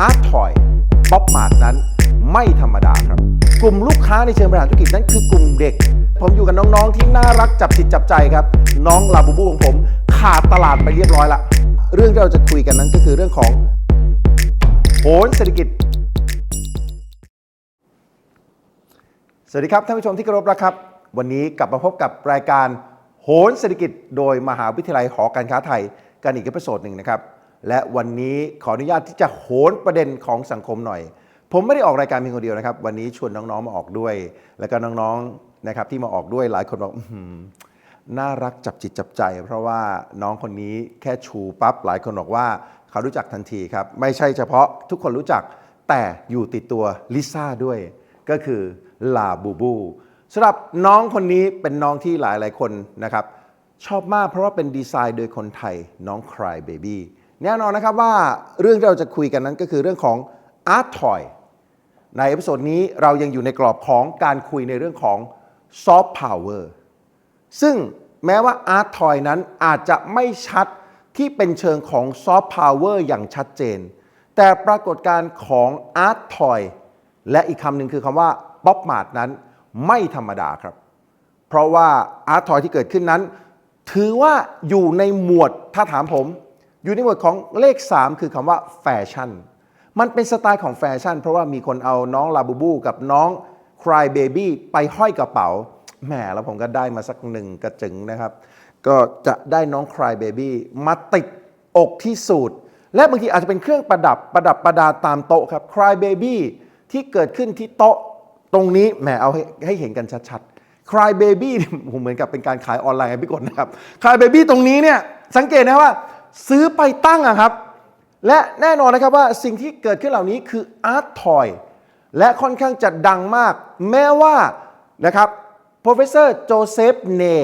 อาร์ตทอยป๊อปมาร์ทนั้นไม่ธรรมดาครับ กลุ่มลูกค้าในเชิงบริหารธุรกิจนั้นคือกลุ่มเด็ก ผมอยู่กับน้องๆที่น่ารักจับจิตจับใจครับ น้องลาบูบูของผมขาดตลาดไปเรียบร้อยละเรื่องที่เราจะคุยกันนั้นก็คือเรื่องของโหนเศรษฐกิจ สวัสดีครับท่านผู้ชมที่เคารพรักครับ วันนี้กลับมาพบกับรายการโหนเศรษฐกิจ โดยมหาวิทยาลัยหอการค้าไทยกันอีกเอพิโซดหนึ่งนะครับ และวันนี้ขออนุญาตที่จะโหนประเด็นของสังคมหน่อย ผมไม่ได้ออกรายการเพียงคนเดียวนะครับ วันนี้ชวนน้องๆมาออกด้วย แล้วก็น้องๆนะครับที่มาออกด้วยหลายคนบอกอน่ารักจับจิตจับใจ เพราะว่าน้องคนนี้แค่ชูปั๊บหลายคนบอกว่าเขารู้จักทันทีครับ ไม่ใช่เฉพาะทุกคนรู้จักแต่อยู่ติดตัวลิซ่าด้วย ก็คือลาบูบูสำหรับน้องคนนี้เป็นน้องที่หลายหลายๆคนนะครับ ชอบมากเพราะว่าเป็นดีไซน์โดยคนไทยน้อง Cry Baby แน่นอนนะครับว่าเรื่องที่เราจะคุยกันนั้นก็คือเรื่องของ Art Toy ในเอพิโซดนี้เรายังอยู่ในกรอบของการคุยในเรื่องของ Soft Power ซึ่งแม้ว่า Art Toy นั้นอาจจะไม่ชัดที่เป็นเชิงของ Soft Power อร์อย่างชัดเจน แต่ปรากฏการณ์ของ Art Toy และอีกคำหนึ่งคือคำว่า Pop Mart นั้นไม่ธรรมดาครับ เพราะว่าอาร์ตทอยที่เกิดขึ้นนั้น ถือว่าอยู่ในหมวดถ้าถามผม อยู่ในหมวดของเลข 3 คือคำว่าแฟชั่น มันเป็นสไตล์ของแฟชั่น เพราะว่ามีคนเอาน้องลาบูบูกับน้อง Cry Baby ไปห้อยกระเป๋า แหมแล้วผมก็ได้มาสักหนึ่งกระจึงนะครับ ก็จะได้น้อง Cry Baby มาติดอกที่สูตร และบางทีอาจจะเป็นเครื่องประดับประดับประดาตามโต๊ะครับ Cry Baby ที่เกิดขึ้นที่โต๊ะตรงนี้แหมเอาให้ให้เห็นกันชัดๆ Cry baby นี่เหมือนกับเป็นการขายออนไลน์พี่กดนะครับ Cry Baby ตรงนี้เนี่ยสังเกตนะว่า ซื้อไปตั้งอะครับ และแน่นอนนะครับว่าสิ่งที่เกิดขึ้นเหล่านี้คือ Art Toy และค่อนข้างจะดังมาก แม้ว่านะครับ Professor Joseph n e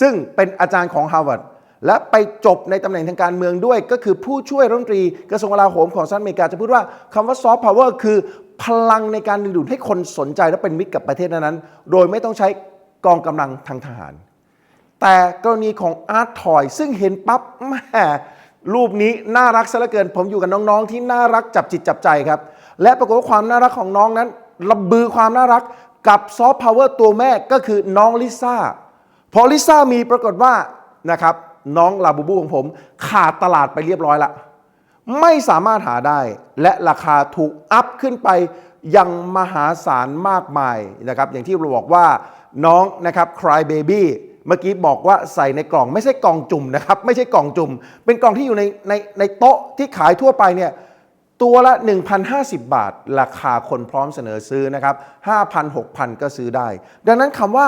ซึ่งเป็นอาจารย์ของ Harvard และไปจบในตำแหน่งทางการเมืองด้วย ก็คือผู้ช่วยรัฐมนตรีกระทรวงกลาโหมของสหรัฐอเมริกาจะพูดว่าคำว่า soft power คือพลังในการดึงดูดให้คนสนใจและเป็นมิตรกับประเทศนั้นๆโดยไม่ต้องใช้กองกำลังทางทหาร แต่กรณีของอาร์ตทอย ซึ่งเห็นปั๊บแหมรูปนี้น่ารักซะเหลือเกิน ผมอยู่กับน้องๆ ที่น่ารักจับจิตจับใจครับ และปรากฏว่าความน่ารักของน้องนั้นระบือความน่ารักกับซอฟต์พาวเวอร์ตัวแม่ก็คือน้องลิซ่าพอลิซ่ามีปรากฏว่านะครับน้องลาบูบูของผม ขาดตลาดไปเรียบร้อยละไม่สามารถหาได้ และราคาถูกอัพขึ้นไปยังมหาศาลมากมายนะครับอย่างที่เราบอกว่าน้องนะครับ Cry Baby เมื่อกี้บอกว่าใส่ในกล่องไม่ใช่กล่องจุ่มนะครับ ไม่ใช่กล่องจุ่ม เป็นกล่องที่อยู่ในในในโต๊ะที่ขายทั่วไปเนี่ยตัวละ 1,050 บาท ราคาคนพร้อมเสนอซื้อนะครับ5,000 6,000 ก็ซื้อได้ ดังนั้นคำว่า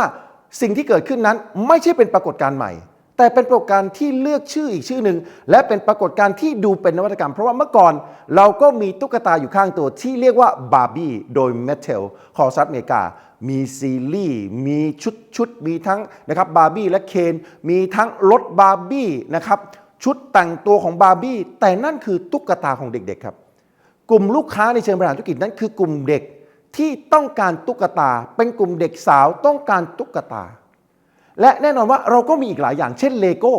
สิ่งที่เกิดขึ้นนั้นไม่ใช่เป็นปรากฏการณ์ใหม่ แต่เป็นปรากฏการณ์ที่เลือกชื่ออีกชื่อหนึ่งและเป็นปรากฏการณ์ที่ดูเป็นนวัตกรรม เพราะว่าเมื่อก่อนเราก็มีตุ๊กตาอยู่ข้างตัวที่เรียกว่าบาร์บี้โดยเมทเทลของสหรัฐอเมริกา มีซีรีส์ มีชุดชุดมีทั้งนะครับบาร์บี้และเคน มีทั้งรถบาร์บี้นะครับชุดแต่งตัวของบาร์บี้แต่นั่นคือตุ๊กตาของเด็กๆครับ กลุ่มลูกค้าในเชิงบริหารธุรกิจนั้นคือกลุ่มเด็กที่ต้องการตุ๊กตา เป็นกลุ่มเด็กสาวต้องการตุ๊กตา และแน่นอนว่าเราก็มีอีกหลายอย่างเช่นเลโก้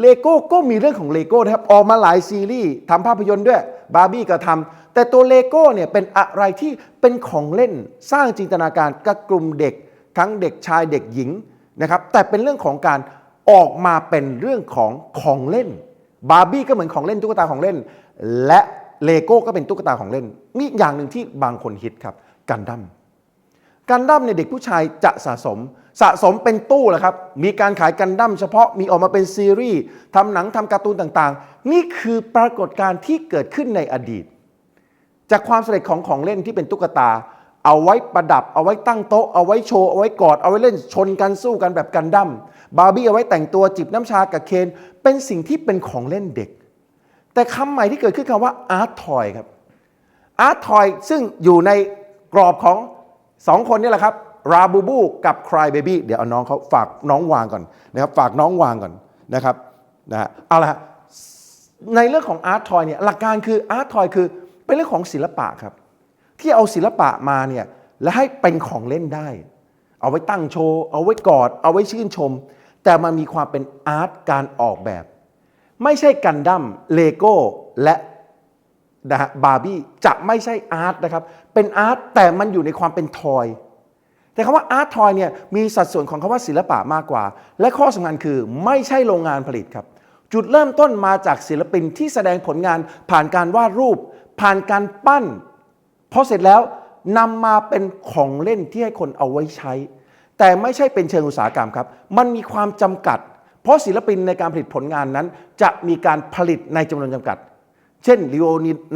เลโก้ก็มีเรื่องของเลโก้นะครับ ออกมาหลายซีรีส์ทำภาพยนตร์ด้วยบาร์บี้ก็ทำ แต่ตัวเลโก้เนี่ยเป็นอะไรที่เป็นของเล่นสร้างจินตนาการกับกลุ่มเด็ก ทั้งเด็กชายเด็กหญิงนะครับแต่เป็นเรื่องของการออกมาเป็นเรื่องของของเล่น บาร์บี้ก็เหมือนของเล่นตุ๊กตาของเล่น และเลโก้ก็เป็นตุ๊กตาของเล่น มีอีกอย่างหนึ่งที่บางคนฮิตครับกันดั้มกันดั้มเนี่ยเด็กผู้ชายจะสะสม สะสมเป็นตู้แหละครับ มีการขายกันดั้มเฉพาะมีออกมาเป็นซีรีส์ทำหนังทำการ์ตูนต่างๆ นี่คือปรากฏการณ์ที่เกิดขึ้นในอดีต จากความสำเร็จของของเล่นที่เป็นตุ๊กตา เอาไว้ประดับ เอาไว้ตั้งโต๊ะ เอาไว้โชว์ เอาไว้กอด เอาไว้เล่นชนกันสู้กันแบบกันดั้ม บาร์บี้เอาไว้แต่งตัวจิบน้ำชากับเคน เป็นสิ่งที่เป็นของเล่นเด็ก แต่คำใหม่ที่เกิดขึ้นคำว่าอาร์ตทอยครับ อาร์ตทอยซึ่งอยู่ในกรอบของสองคนนี่แหละครับ ราบูบูกับ Cry Baby เดี๋ยวเอาน้องเขาฝากน้องวางก่อนนะครับ ฝากน้องวางก่อนนะครับ นะฮะเอาละในเรื่องของอาร์ตทอยเนี่ย หลักการคืออาร์ตทอยคือ เป็นเรื่องของศิลปะครับ ที่เอาศิลปะมาเนี่ยและให้เป็นของเล่นได้ เอาไว้ตั้งโชว์ เอาไว้กอด เอาไว้ชื่นชม แต่มันมีความเป็นอาร์ตการออกแบบ ไม่ใช่กันดั้มเลโก้และนะฮะบาร์บี้จะไม่ใช่อาร์ตนะครับ เป็นอาร์ตแต่มันอยู่ในความเป็นทอย แต่คำว่าอาร์ตทอยเนี่ยมีสัดส่วนของคำว่าศิลปะมากกว่า และข้อสำคัญคือไม่ใช่โรงงานผลิตครับ จุดเริ่มต้นมาจากศิลปินที่แสดงผลงานผ่านการวาดรูป ผ่านการปั้นพอเสร็จแล้วนำมาเป็นของเล่นที่ให้คนเอาไว้ใช้ แต่ไม่ใช่เป็นเชิงอุตสาหกรรมครับ มันมีความจำกัด เพราะศิลปินในการผลิตผลงานนั้น จะมีการผลิตในจำนวนจำกัด เช่นลีโอ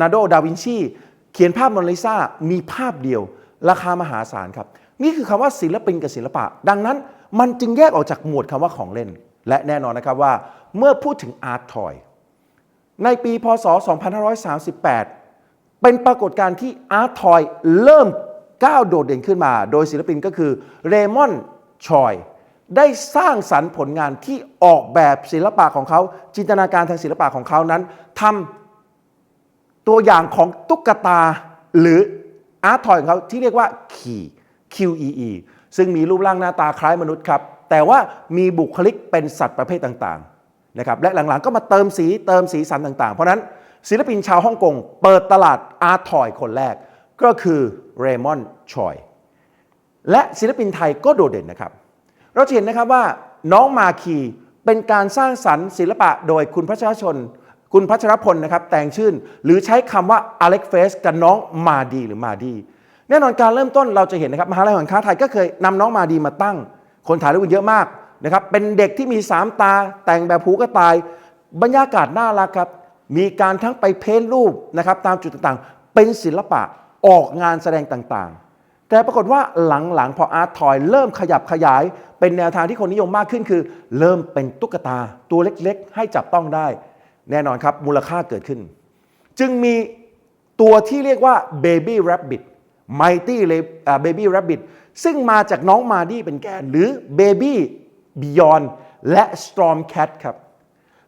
นาโด ดาวินชี เขียนภาพโมนาลิซามีภาพเดียว ราคามหาศาลครับ นี่คือคำว่าศิลปินกับศิลปะ ดังนั้นมันจึงแยกออกจากหมวดคำว่าของเล่น และแน่นอนนะครับว่าเมื่อพูดถึงอาร์ตทอย ในปีพศ 2538 เป็นปรากฏการณ์ที่อาร์ตทอยเริ่มก้าวโดดเด่นขึ้นมา โดยศิลปินก็คือเรมอนชอยได้สร้างสรรค์ผลงานที่ออกแบบศิลปะของเขา จินตนาการทางศิลปะของเขานั้นทำตัวอย่างของตุ๊กตาหรืออาร์ตทอยของเขาที่เรียกว่าขี่ QEE ซึ่งมีรูปร่างหน้าตาคล้ายมนุษย์ครับ แต่ว่ามีบุคลิกเป็นสัตว์ประเภทต่างๆนะครับและหลังๆก็มาเติมสีเติมสีสันต่างๆ เพราะฉะนั้น ศิลปินชาวฮ่องกงเปิดตลาดอาร์ตทอยคนแรก ก็คือเรมอนชอยและศิลปินไทยก็โดดเด่นนะครับ เราจะเห็นนะครับว่าน้องมาคีเป็นการสร้างสรรค์ศิลปะโดยคุณพัชรชน คุณพัชรพลนะครับแต่งชื่น หรือใช้คำว่าอเล็กเฟสกับน้องมาดีหรือมาดี แน่นอนการเริ่มต้นเราจะเห็นนะครับมหาลัยหอการค้าไทยก็เคยนำน้องมาดีมาตั้ง คนถ่ายรูปเยอะมากนะครับเป็นเด็กที่มี 3 ตาแต่งแบบผูกระต่าย บรรยากาศน่ารักครับ มีการทั้งไปเพ้นท์รูปนะครับตามจุดต่างๆ เป็นศิลปะออกงานแสดงต่างๆ แต่ปรากฏว่าหลังๆ พออาร์ตทอยเริ่มขยับขยาย เป็นแนวทางที่คนนิยมมากขึ้นคือ เริ่มเป็นตุ๊กตาตัวเล็กๆ ให้จับต้องได้ แน่นอนครับมูลค่าเกิดขึ้น จึงมีตัวที่เรียกว่า Baby Rabbit Mighty Baby Rabbit ซึ่งมาจากน้องมาดี้เป็นแกนหรือ Baby Beyond และ Storm Cat ครับ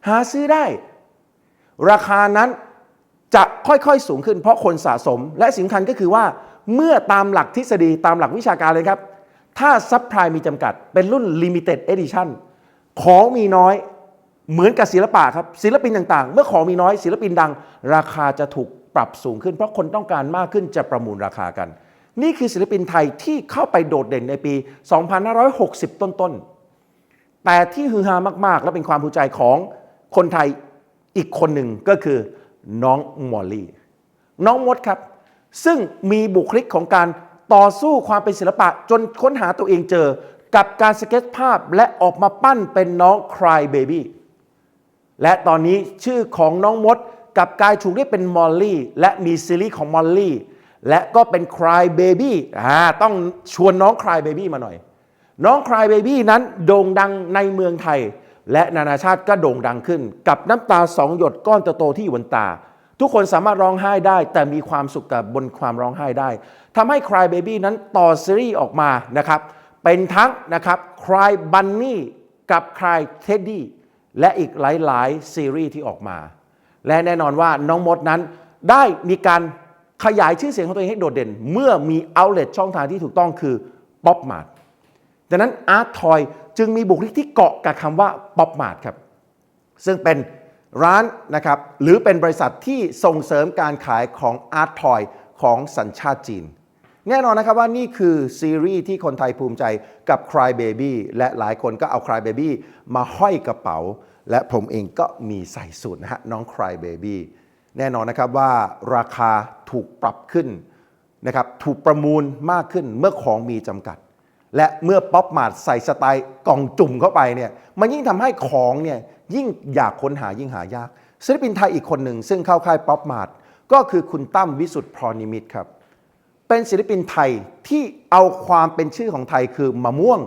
หาซื้อได้ ราคานั้นจะค่อยๆสูงขึ้นเพราะคนสะสม และสำคัญก็คือว่า เมื่อตามหลักทฤษฎีตามหลักวิชาการเลยครับ ถ้าซัพพลายมีจำกัด เป็นรุ่น Limited Edition ของมีน้อยเหมือนกับศิลปะครับศิลปินต่างๆ เมื่อของมีน้อยศิลปินดัง ราคาจะถูกปรับสูงขึ้น เพราะคนต้องการมากขึ้นจะประมูลราคากัน นี่คือศิลปินไทยที่เข้าไปโดดเด่นในปี 2560 ต้นๆแต่ที่ฮือฮามากๆ และเป็นความภูมิใจของคนไทย อีกคนหนึ่งก็คือน้องมอลลี่ น้องมดครับ ซึ่งมีบุคลิกของการต่อสู้ความเป็นศิลปะจนค้นหาตัวเองเจอ กับการสเก็ตภาพและออกมาปั้นเป็นน้อง Cry Baby และตอนนี้ชื่อของน้องมดกับกายถูกเรียกเป็นมอลลี่และมีซีรีส์ของมอลลี่และก็เป็น Cry Baby อ่าต้องชวนน้อง Cry Baby มาหน่อย น้อง Cry Baby นั้นโด่งดังในเมืองไทย และนานาชาติก็โด่งดังขึ้น กับน้ำตาสองหยดก้อนโตๆที่อยู่บนตา ทุกคนสามารถร้องไห้ได้ แต่มีความสุขกับบนความร้องไห้ได้ทำให้ Cry Baby นั้นต่อซีรีส์ออกมานะครับเป็นทั้งนะครับ Cry Bunny กับ Cry Teddy และอีกหลายๆ ซีรีส์ที่ออกมา และแน่นอนว่าน้องมดนั้นได้มีการขยายชื่อเสียงของตัวเองให้โดดเด่น เมื่อมี outlet ช่องทางที่ถูกต้องคือ Pop Mart ดังนั้น Art Toy จึงมีบุคลิกที่เกาะกับคำว่า Pop Mart ครับซึ่งเป็นร้านนะครับหรือเป็นบริษัทที่ส่งเสริมการขายของ Art Toy ของสัญชาติจีน แน่นอนนะครับว่านี่คือซีรีส์ที่คนไทยภูมิใจกับ Cry Baby และหลายคนก็เอา Cry Baby มาห้อยกระเป๋า และผมเองก็มีใส่สูตรนะฮะน้อง Cry Baby แน่นอนนะครับว่าราคาถูกปรับขึ้นนะครับถูกประมูลมากขึ้นเมื่อของมีจำกัด และเมื่อป๊อปมาร์ทใส่สไตล์กล่องจุ่มเข้าไปเนี่ยมันยิ่งทำให้ของเนี่ยยิ่งอยากค้นหายิ่งหายากศิลปินไทยอีกคนหนึ่งซึ่งเข้าค่ายป๊อปมาร์ทก็คือคุณตั้มวิสุทธ์พรนิมิตครับ เป็นศิลปินไทยที่เอาความเป็นชื่อของไทยคือมะม่วง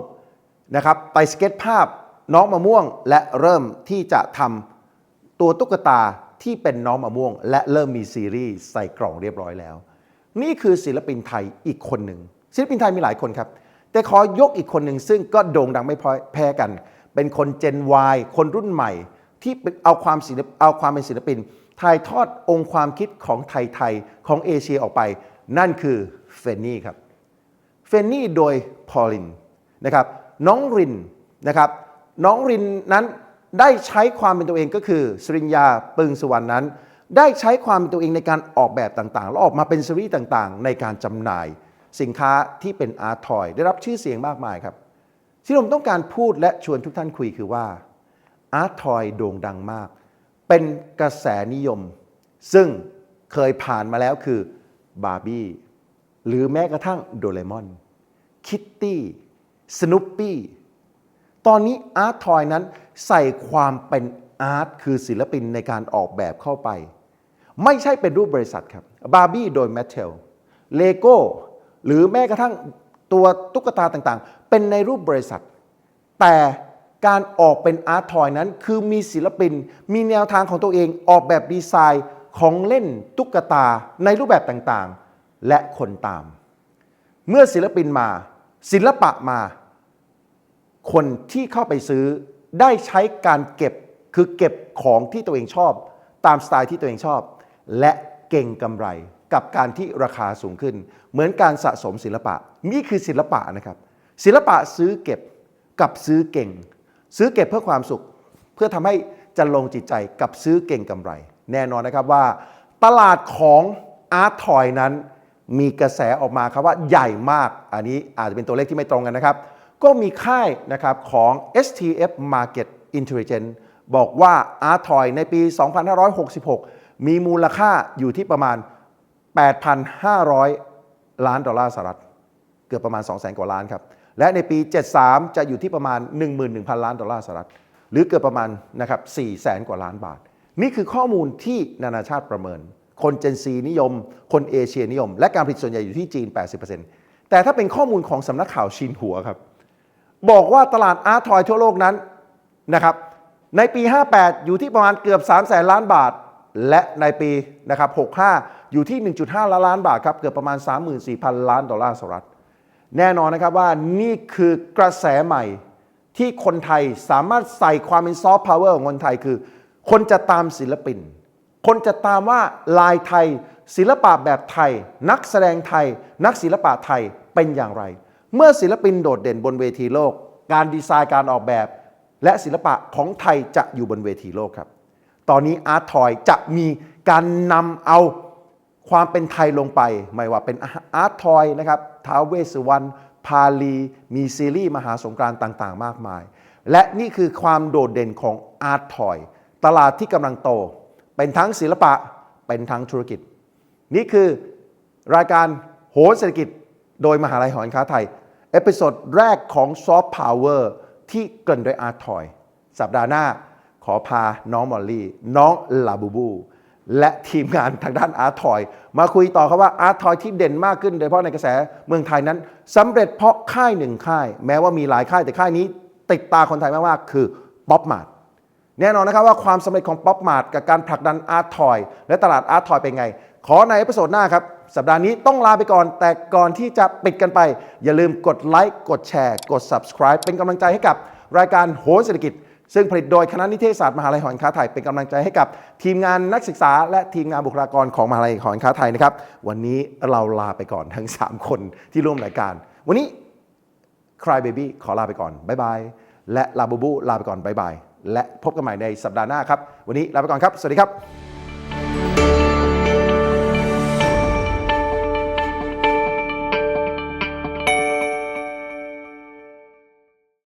นะครับไปสเก็ตภาพน้องมะม่วงและเริ่มที่จะทำตัวตุ๊กตาที่เป็นน้องมะม่วง และเริ่มมีซีรีส์ใส่กล่องเรียบร้อยแล้ว นี่คือศิลปินไทยอีกคนหนึ่งศิลปินไทยมีหลายคนครับ แต่ขอยกอีกคนหนึ่งซึ่งก็โด่งดังไม่แพ้กัน เป็นคนเจน Y คนรุ่นใหม่ ที่เอาความศิลปเอาความเป็นศิลปิน ถ่ายทอดองค์ความคิดของไทยๆของเอเชียออกไป นั่นคือเฟนนี่ครับ เฟนนี่โดยพอลินนะครับ น้องรินนะครับ น้องรินนั้นได้ใช้ความเป็นตัวเองก็คือสริญญาปึงสุวรรณนั้น ได้ใช้ความเป็นตัวเองในการออกแบบต่างๆ แล้วออกมาเป็นซีรีส์ต่างๆ ในการจำหน่าย สินค้าที่เป็นอาร์ทอย ได้รับชื่อเสียงมากมายครับ ที่ผมต้องการพูดและชวนทุกท่านคุยคือว่าอาร์ทอยโด่งดังมาก เป็นกระแสนิยม ซึ่งเคยผ่านมาแล้วคือบาร์บี้หรือแม้กระทั่งโดเรมอนคิตตี้สนุปปี้ตอนนี้อาร์ตทอยนั้นใส่ความเป็นอาร์ตคือศิลปินในการออกแบบเข้าไป ไม่ใช่เป็นรูปบริษัทครับบาร์บี้โดยแมทเทลเลโก้ หรือแม้กระทั่งตัวตุ๊กตาต่างๆ เป็นในรูปบริษัท แต่การออกเป็นอาร์ตทอยนั้น คือมีศิลปิน มีแนวทางของตัวเองออกแบบดีไซน์ของเล่นตุ๊กตาในรูปแบบต่างๆ และคนตาม เมื่อศิลปินมา ศิลปะมา คนที่เข้าไปซื้อได้ใช้การเก็บคือเก็บของที่ตัวเองชอบ ตามสไตล์ที่ตัวเองชอบ และเก่งกำไร กับการที่ราคาสูงขึ้น เหมือนการสะสมศิลปะนี่คือศิลปะนะครับ ศิลปะซื้อเก็บกับซื้อเก่ง ซื้อเก็บเพื่อความสุข เพื่อทำให้จะลงจิตใจกับซื้อเก่งกำไร แน่นอนนะครับว่า ตลาดของอาร์ตทอยนั้น มีกระแสออกมาครับว่าใหญ่มาก อันนี้อาจจะเป็นตัวเลขที่ไม่ตรงกันนะครับ ก็มีค่ายนะครับของ STF Market Intelligence บอกว่า Art Toy ในปี 2566 มีมูลค่าอยู่ที่ประมาณ 8,500 ล้านดอลลาร์สหรัฐ เกือบประมาณ 200,000 กว่าล้านครับ และในปี 73 จะอยู่ที่ประมาณ 11,000 ล้านดอลลาร์สหรัฐ หรือเกือบประมาณนะครับ400,000 กว่าล้านบาท นี่คือข้อมูลที่นานาชาติประเมิน คนเจนซีนิยม คนเอเชียนิยม และการผลิตส่วนใหญ่อยู่ที่จีน 80%แต่ถ้าเป็นข้อมูลของสำนักข่าวชินหัวครับบอกว่าตลาดอาร์ตทอยทั่วโลกนั้นนะครับในปี 58 อยู่ที่ประมาณเกือบ 3 0 0แสนล้านบาท และในปีนะครับ65 อยู่ที่ 1.5 ล้านล้านบาทครับ เกือบประมาณ 34,000 ล้านดอลลาร์สหรัฐ แน่นอนนะครับว่านี่คือกระแสใหม่ที่คนไทยสามารถใส่ความเป็นซอฟต์พาวเวอร์ของคนไทยคือ คนจะตามศิลปิน คนจะตามว่าลายไทย ศิลปะแบบไทย นักแสดงไทย นักศิลปะไทยเป็นอย่างไร เมื่อศิลปินโดดเด่นบนเวทีโลก การดีไซน์การออกแบบ และศิลปะของไทยจะอยู่บนเวทีโลกครับ ตอนนี้อาร์ตทอยจะมีการนำเอาความเป็นไทยลงไป ไม่ว่าเป็นอาร์ตทอยนะครับท้าวเวสสุวรรณพาลี มีซีรีส์มหาสงกรานต่างๆ มากมาย และนี่คือความโดดเด่นของอาร์ตทอย ตลาดที่กำลังโต เป็นทั้งศิลปะเป็นทั้งธุรกิจ นี่คือรายการโหนเศรษฐกิจโดยมหาลัยหอการค้าไทย เอพิโซดแรกของซอฟต์พาวเวอร์ที่เกินด้วยอาร์ตทอย สัปดาห์หน้า อพาน้องมอลลี่ น้องลาบูบู และทีมงานทางด้านอาร์ทอย มาคุยต่อครับว่าอาร์ทอยที่เด่นมากขึ้นโดยเฉพาะในกระแสเมืองไทยนั้นสำเร็จเพราะค่ายหนึ่งค่าย แม้ว่ามีหลายค่ายแต่ค่ายนี้ ติดตาคนไทยมากๆคือป๊อปมาร์ทแน่นอนนะครับว่าความสำเร็จของป๊อปมาร์ทกับการผลักดันอาร์ทอย และตลาดอาร์ทอยเป็นไง ขอในเอพิโซดหน้าครับ สัปดาห์นี้ต้องลาไปก่อน แต่ก่อนที่จะปิดกันไป อย่าลืมกดไลค์กดแชร์ กด subscribe เป็นกำลังใจให้กับรายการโหนเศรษฐกิจ ซึ่งผลิตโดยคณะนิเทศศาสตร์มหาลัยหอการค้าไทยเป็นกำลังใจให้กับทีมงานนักศึกษา และทีมงานบุคลากรของมหาลัยหอการค้าไทยนะครับ วันนี้เราลาไปก่อนทั้ง 3 คนที่ร่วมรายการ วันนี้ Cry Baby ขอลาไปก่อนบ๊ายบายและลาบูบูลาไปก่อนบ๊ายบายและพบกันใหม่ในสัปดาห์หน้าครับ วันนี้ลาไปก่อนครับ สวัสดีครับ